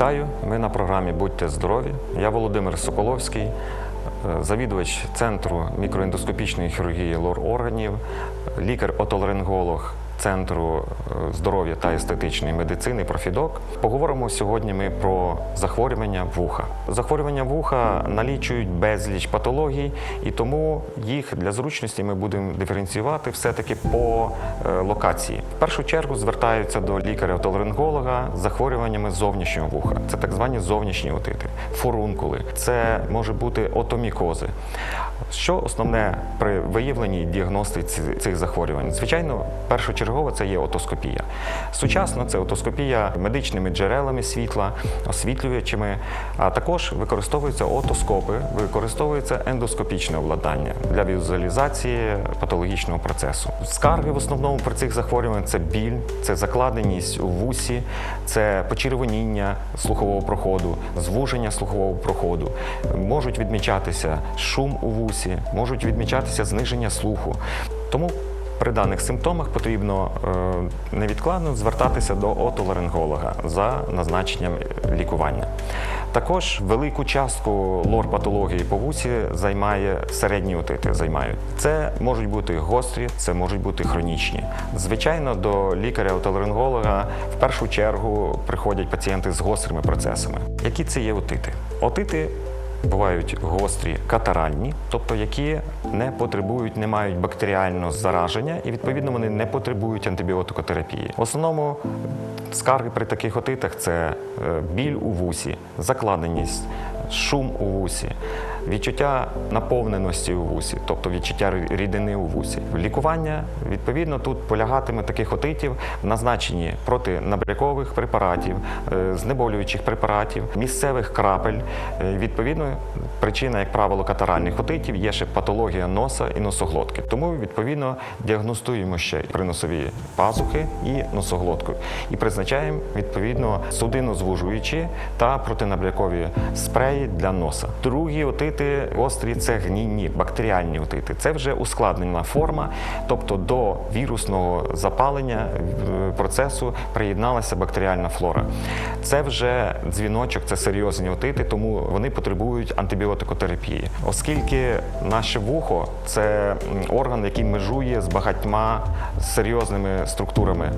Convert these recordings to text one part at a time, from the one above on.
Вітаю! Ми на програмі Будьте здорові. Я Володимир Соколовський, е, завідувач центру мікроендоскопічної хірургії лор органів, лікар-отоларинголог Центру е, здоров'я та естетичної медицини Профідок. Поговоримо сьогодні ми про захворювання вуха. Захворювання вуха налічують безліч патологій, і тому їх для зручності ми будемо диференціювати все-таки по е, локації. В першу чергу звертаються до лікаря-отоларинголога з захворюваннями зовнішнього вуха. Це так звані зовнішні отити, фурункули. Це може бути отомікози. Що основне при виявленні діагностиці цих захворювань? Звичайно, першочергово це є отоскопія. Сучасно це отоскопія медичними джерелами світла, освітлювачами, а також використовуються отоскопи, використовується ендоскопічне обладнання для візуалізації патологічного процесу. Скарги в основному при цих захворюваннях це біль, це закладеність у вусі, це почервоніння слухового проходу, звуження слухового проходу. Можуть відмічатися шум у вусі, можуть відмічатися зниження слуху. Тому при даних симптомах потрібно е, невідкладно звертатися до отоларинголога за назначенням лікування. Також велику частку лор-патології по вусі займає середні отити. Займають. Це можуть бути гострі, це можуть бути хронічні. Звичайно, до лікаря-отоларинголога в першу чергу приходять пацієнти з гострими процесами. Які це є отити? Отити Бувають гострі катаральні, тобто які не потребують, не мають бактеріального зараження, і відповідно вони не потребують антибіотикотерапії. В основному скарги при таких отитах це е, біль у вусі, закладеність, шум у вусі, відчуття наповненості у вусі, тобто відчуття рідини у вусі. Лікування відповідно тут полягатиме таких отитів в назначенні проти набрякових препаратів, е, знеболюючих препаратів, місцевих крапель. Е, Відповідно, причина, як правило, катаральних отитів є ще патологія носа і носоглотки. Тому відповідно діагностуємо ще приносові пазухи і носоглотку і призначаємо відповідно судинозвужуючі та протинабрякові спреї для носа. Другі отити гострі це гнійні бактеріальні отити. Це вже ускладнена форма, тобто до вірусного запалення е, процесу приєдналася бактеріальна флора. Це вже дзвіночок, це серйозні отити, тому вони потребують антибіотикотерапії, оскільки наше вухо це орган, який межує з багатьма серйозними структурами.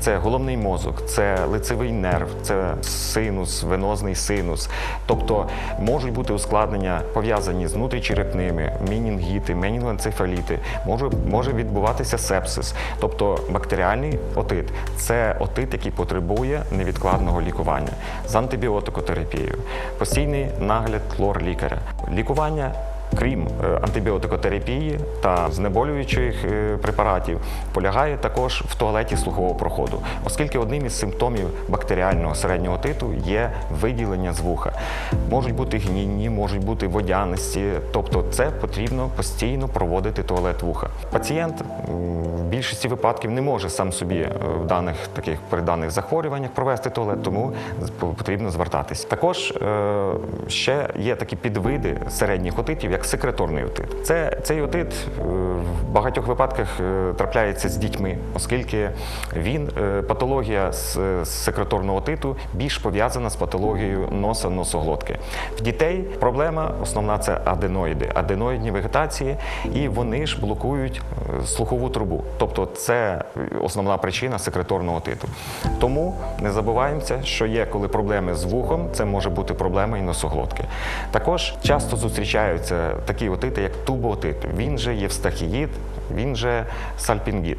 Це головний мозок, це лицевий нерв, це синус, венозний синус. Тобто можуть бути ускладнення пов'язані з внутрічерепними, мінінгіти, менінгоенцефаліти, може, може відбуватися сепсис. Тобто бактеріальний отит це отит, який потребує невідкладного лікування з антибіотикотерапією, постійний нагляд лор-лікаря. Лікування крім е, антибіотикотерапії та знеболюючих е, препаратів, полягає також в туалеті слухового проходу, оскільки одним із симптомів бактеріального середнього титу є виділення з вуха. Можуть бути гнійні, можуть бути водяності, тобто це потрібно постійно проводити туалет вуха. Пацієнт більшості випадків не може сам собі е, в даних таких при даних захворюваннях провести туалет, тому потрібно звертатись. Також е, ще є такі підвиди середніх отитів, як секреторний отит. Це цей отит е, в багатьох випадках трапляється з дітьми, оскільки він патологія з, секреторного отиту більш пов'язана з патологією носа носоглотки. В дітей проблема основна це аденоїди, аденоїдні вегетації, і вони ж блокують слухову трубу. Тобто це основна причина секреторного отиту. Тому не забуваємося, що є коли проблеми з вухом, це може бути проблема і носоглотки. Також часто зустрічаються такі отити, як тубоотит. Він же євстахіїд, він же сальпінгіт.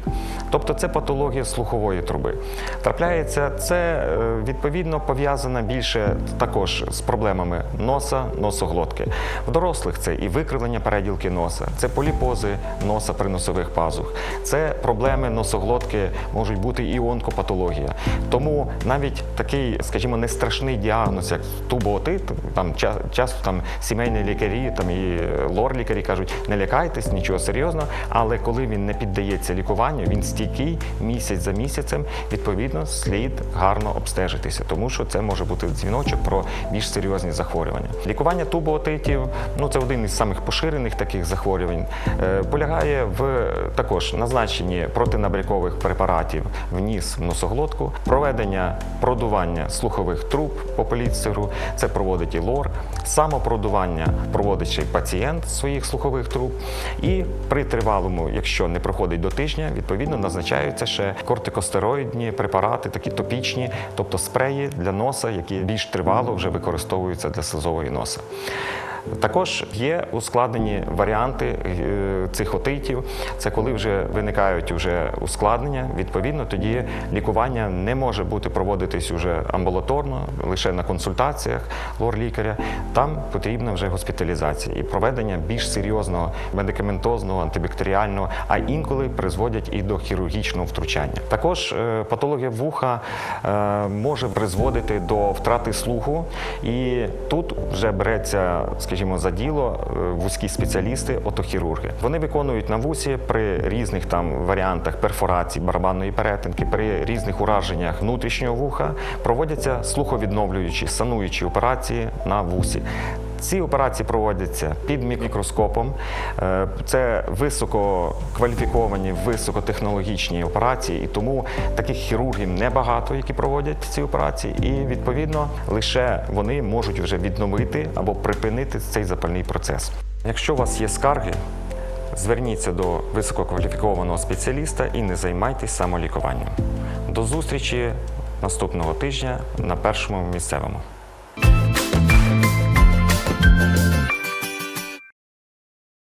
Тобто це патологія слухової труби. Трапляється це е, відповідно пов'язано більше також з проблемами носа, носоглотки. В дорослих це і викривлення переділки носа, це поліпози носа при носових пазух, це проблеми носоглотки, можуть бути і онкопатологія. Тому навіть такий, скажімо, не страшний діагноз, як тубоотит, там ча- часто там сімейні лікарі, там і лор-лікарі кажуть, не лякайтесь, нічого серйозного, але коли він не піддається лікуванню, він стійкий місяць за місяцем, відповідно, слід гарно обстежитися, тому що це може бути дзвіночок про більш серйозні захворювання. Лікування тубоотитів, ну це один із самих поширених таких захворювань, е, полягає в також назначенні призначенні протинабрякових препаратів в ніс в носоглотку, проведення продування слухових труб по поліцеру, це проводить і лор, самопродування проводить пацієнт своїх слухових труб. І при тривалому, якщо не проходить до тижня, відповідно назначаються ще кортикостероїдні препарати, такі топічні, тобто спреї для носа, які більш тривало вже використовуються для слизової носа. Також є ускладнені варіанти е, цих отитів. Це коли вже виникають вже ускладнення. Відповідно, тоді лікування не може бути проводитись уже амбулаторно, лише на консультаціях лор-лікаря. Там потрібна вже госпіталізація і проведення більш серйозного медикаментозного, антибактеріального, а інколи призводять і до хірургічного втручання. Також е, патологія вуха е, може призводити до втрати слуху, і тут вже береться, скажімо, за діло е, вузькі спеціалісти, отохірурги. Вони виконують на вусі при різних там варіантах перфорації барабанної перетинки, при різних ураженнях внутрішнього вуха проводяться слуховідновлюючі, сануючі операції на вусі. Ці операції проводяться під мікроскопом. Е, Це висококваліфіковані, високотехнологічні операції, і тому таких хірургів небагато, які проводять ці операції, і відповідно лише вони можуть вже відновити або припинити цей запальний процес. Якщо у вас є скарги, зверніться до висококваліфікованого спеціаліста і не займайтесь самолікуванням. До зустрічі наступного тижня на першому місцевому.